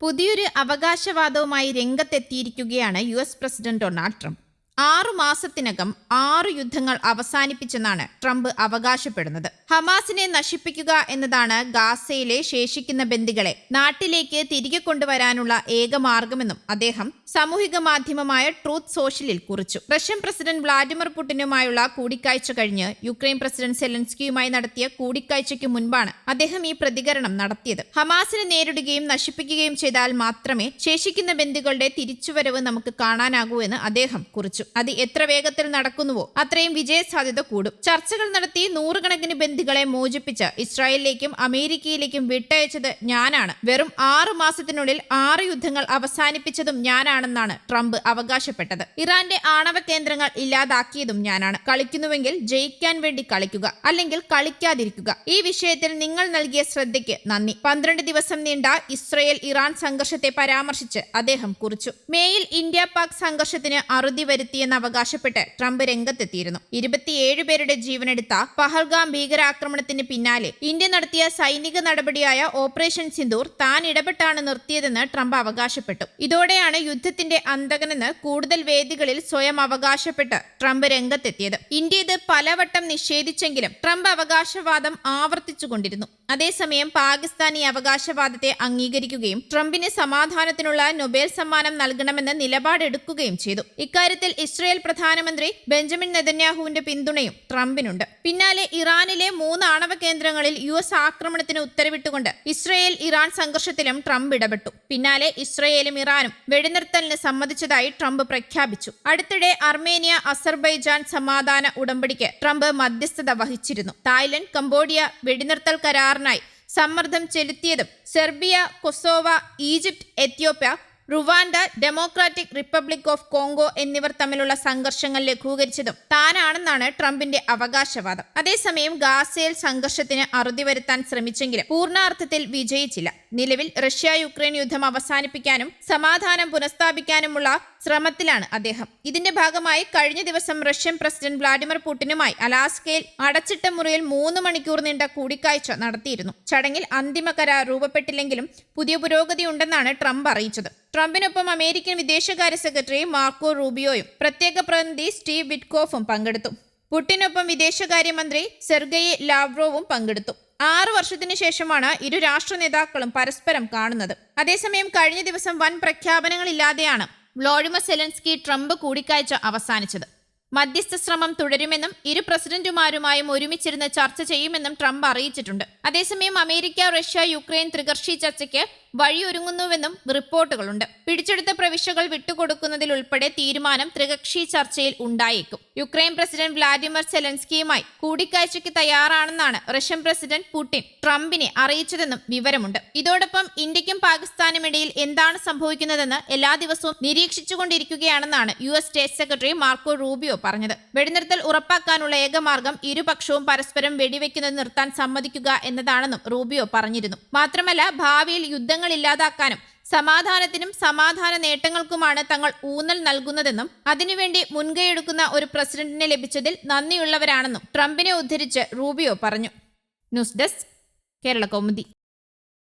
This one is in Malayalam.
പുതിയൊരു അവകാശവാദവുമായി രംഗത്തെത്തിയിരിക്കുകയാണ് U S president Donald Trump. ആറു മാസത്തിനകം ആറ് യുദ്ധങ്ങൾ അവസാനിപ്പിച്ചെന്നാണ് ട്രംപ് അവകാശപ്പെടുന്നത്. ഹമാസിനെ നശിപ്പിക്കുക എന്നതാണ് ഗാസയിലെ ശേഷിക്കുന്ന ബന്ദികളെ നാട്ടിലേക്ക് തിരികെ കൊണ്ടുവരാനുള്ള ഏക മാർഗമെന്നും അദ്ദേഹം സാമൂഹിക മാധ്യമമായ ട്രൂത്ത് സോഷ്യലിൽ കുറിച്ചു. റഷ്യൻ പ്രസിഡന്റ് വ്ളാഡിമിർ പുടിനുമായുള്ള കൂടിക്കാഴ്ച കഴിഞ്ഞ് യുക്രൈൻ പ്രസിഡന്റ് സെലൻസ്കിയുമായി നടത്തിയ കൂടിക്കാഴ്ചയ്ക്ക് മുൻപാണ് അദ്ദേഹം ഈ പ്രതികരണം നടത്തിയത്. ഹമാസിനെ നേരിടുകയും നശിപ്പിക്കുകയും ചെയ്താൽ മാത്രമേ ശേഷിക്കുന്ന ബന്ദികളുടെ തിരിച്ചുവരവ് നമുക്ക് കാണാനാകൂ എന്ന് അദ്ദേഹം കുറിച്ചു. അത് എത്ര വേഗത്തിൽ നടക്കുന്നുവോ അത്രയും വിജയസാധ്യത കൂടും. ചർച്ചകൾ നടത്തി നൂറുകണക്കിന് ബന്ദികളെ മോചിപ്പിച്ച് ഇസ്രായേലിലേക്കും അമേരിക്കയിലേക്കും വിട്ടയച്ചത് ഞാനാണ്. വെറും ആറു മാസത്തിനുള്ളിൽ ആറ് യുദ്ധങ്ങൾ അവസാനിപ്പിച്ചതും ഞാനാണെന്നാണ് ട്രംപ് അവകാശപ്പെട്ടത്. ഇറാന്റെ ആണവ കേന്ദ്രങ്ങൾ ഇല്ലാതാക്കിയതും ഞാനാണ്. കളിക്കുന്നുവെങ്കിൽ ജയിക്കാൻ വേണ്ടി കളിക്കുക അല്ലെങ്കിൽ കളിക്കാതിരിക്കുക. ഈ വിഷയത്തിൽ നിങ്ങൾ നൽകിയ ശ്രദ്ധയ്ക്ക് നന്ദി. പന്ത്രണ്ട് ദിവസം നീണ്ട ഇസ്രയേൽ ഇറാൻ സംഘർഷത്തെ പരാമർശിച്ച് അദ്ദേഹം കുറിച്ചു. മേയിൽ ഇന്ത്യ പാക് സംഘർഷത്തിന് അറുതി വരുത്തിയെന്ന് അവകാശപ്പെട്ട് ട്രംപ് രംഗത്തെത്തിയിരുന്നു. ഇരുപത്തിയേഴ് പേരുടെ ജീവനെടുത്ത പഹൽഗാം ഭീകരാക്രമണത്തിന് പിന്നാലെ ഇന്ത്യ നടത്തിയ സൈനിക നടപടിയായ ഓപ്പറേഷൻ സിന്ദൂർ താൻ ഇടപെട്ടാണ് നിർത്തിയതെന്ന് ട്രംപ് അവകാശപ്പെട്ടു. ഇതോടെയാണ് യുദ്ധത്തിന്റെ അന്തകനെന്ന് കൂടുതൽ വേദികളിൽ സ്വയം അവകാശപ്പെട്ട് ട്രംപ് രംഗത്തെത്തിയത്. ഇന്ത്യ ഇത് പലവട്ടം നിഷേധിച്ചെങ്കിലും ട്രംപ് അവകാശവാദം ആവർത്തിച്ചുകൊണ്ടിരുന്നു. അതേസമയം പാകിസ്ഥാൻ ഈ അവകാശവാദത്തെ അംഗീകരിക്കുകയും ട്രംപിന് സമാധാനത്തിനുള്ള നൊബേൽ സമ്മാനം നൽകണമെന്ന് നിലപാടെടുക്കുകയും ചെയ്തു. ഇക്കാര്യത്തിൽ ഇസ്രയേൽ പ്രധാനമന്ത്രി ബെഞ്ചമിൻ നെതന്യാഹുവിന്റെ പിന്തുണയും ട്രംപിനുണ്ട്. പിന്നാലെ ഇറാനിലെ മൂന്ന് ആണവ കേന്ദ്രങ്ങളിൽ യു എസ് ആക്രമണത്തിന് ഉത്തരവിട്ടുകൊണ്ട് ഇസ്രയേൽ ഇറാൻ സംഘർഷത്തിലും ട്രംപ് ഇടപെട്ടു. പിന്നാലെ ഇസ്രയേലും ഇറാനും വെടിനിർത്തലിന് സമ്മതിച്ചതായി ട്രംപ് പ്രഖ്യാപിച്ചു. അടുത്തിടെ അർമേനിയ അസർബൈജാൻ സമാധാന ഉടമ്പടിക്ക് ട്രംപ് മധ്യസ്ഥത വഹിച്ചിരുന്നു. തായ്ലൻഡ് കംബോഡിയ വെടിനിർത്തൽ കരാറിനായി സമ്മർദ്ദം ചെലുത്തിയതും Serbia Kosovo Egypt Ethiopia Rwanda Democratic Republic of Congo എന്നിവർ തമ്മിലുള്ള സംഘർഷങ്ങൾ ലഘൂകരിച്ചതും താനാണെന്നാണ് ട്രംപിന്റെ അവകാശവാദം. അതേസമയം ഗാസയിൽ സംഘർഷത്തിന് അറുതി വരുത്താൻ ശ്രമിച്ചെങ്കിലും പൂർണാർത്ഥത്തിൽ വിജയിച്ചില്ല. നിലവിൽ റഷ്യ യുക്രൈൻ യുദ്ധം അവസാനിപ്പിക്കാനും സമാധാനം പുനഃസ്ഥാപിക്കാനുമുള്ള ശ്രമത്തിലാണ് അദ്ദേഹം. ഇതിന്റെ ഭാഗമായി കഴിഞ്ഞ ദിവസം റഷ്യൻ പ്രസിഡന്റ് വ്ളാഡിമിർ പുടിനുമായി അലാസ്കയിൽ അടച്ചിട്ട മുറിയിൽ മൂന്ന് മണിക്കൂർ നീണ്ട കൂടിക്കാഴ്ച നടത്തിയിരുന്നു. ചടങ്ങിൽ അന്തിമ കരാർ രൂപപ്പെട്ടില്ലെങ്കിലും പുതിയ പുരോഗതി ഉണ്ടെന്നാണ് ട്രംപ് അറിയിച്ചത്. ട്രംപിനൊപ്പം അമേരിക്കൻ വിദേശകാര്യ സെക്രട്ടറി മാർക്കോ റൂബിയോയും പ്രത്യേക പ്രതിനിധി സ്റ്റീവ് വിറ്റ്കോഫും പങ്കെടുത്തു. പുടിനൊപ്പം വിദേശകാര്യമന്ത്രി സെർഗയെ ലാവ്രോവും പങ്കെടുത്തു. ആറു വർഷത്തിനു ശേഷമാണ് ഇരു രാഷ്ട്ര നേതാക്കളും പരസ്പരം കാണുന്നത്. അതേസമയം കഴിഞ്ഞ ദിവസം വൻ പ്രഖ്യാപനങ്ങളില്ലാതെയാണ് വ്ളോഡിമർ സെലൻസ്കി ട്രംപ് കൂടിക്കാഴ്ച അവസാനിച്ചത്. മധ്യസ്ഥ ശ്രമം തുടരുമെന്നും ഇരു പ്രസിഡന്റുമാരുമായും ഒരുമിച്ചിരുന്ന് ചർച്ച ചെയ്യുമെന്നും ട്രംപ് അറിയിച്ചിട്ടുണ്ട്. അതേസമയം അമേരിക്ക റഷ്യ യുക്രൈൻ ത്രികർഷി ചർച്ചയ്ക്ക് വഴിയൊരുങ്ങുന്നുവെന്നും റിപ്പോർട്ടുകളുണ്ട്. പിടിച്ചെടുത്ത പ്രവിശ്യകൾ വിട്ടുകൊടുക്കുന്നതിൽ ഉൾപ്പെടെ തീരുമാനം ത്രികക്ഷി ചർച്ചയിൽ ഉണ്ടായേക്കും. യുക്രൈൻ പ്രസിഡന്റ് വ്ളാഡിമിർ സെലൻസ്കിയുമായി കൂടിക്കാഴ്ചയ്ക്ക് തയ്യാറാണെന്നാണ് റഷ്യൻ പ്രസിഡന്റ് പുടിൻ ട്രംപിനെ അറിയിച്ചതെന്നും വിവരമുണ്ട്. ഇതോടൊപ്പം ഇന്ത്യക്കും പാകിസ്ഥാനും ഇടയിൽ എന്താണ് സംഭവിക്കുന്നതെന്ന് എല്ലാ ദിവസവും നിരീക്ഷിച്ചുകൊണ്ടിരിക്കുകയാണെന്നാണ് U S state secretary Marco Rubio പറഞ്ഞത്. വെടിനിർത്തൽ ഉറപ്പാക്കാനുള്ള ഏകമാർഗം ഇരുപക്ഷവും പരസ്പരം വെടിവെക്കുന്നത് നിർത്താൻ സമ്മതിക്കുക എന്നതാണെന്നും റൂബിയോ പറഞ്ഞിരുന്നു. മാത്രമല്ല ഭാവിയിൽ യുദ്ധങ്ങൾ ഇല്ലാതാക്കാനും സമാധാനത്തിനും സമാധാന നേട്ടങ്ങൾക്കുമാണ് തങ്ങൾ ഊന്നൽ നൽകുന്നതെന്നും അതിനുവേണ്ടി മുൻകൈയെടുക്കുന്ന ഒരു പ്രസിഡന്റിനെ ലഭിച്ചതിൽ നന്ദിയുള്ളവരാണെന്നും ട്രംപിനെ ഉദ്ധരിച്ച് റൂബിയോ പറഞ്ഞു. News desk Kerala Kaumudi.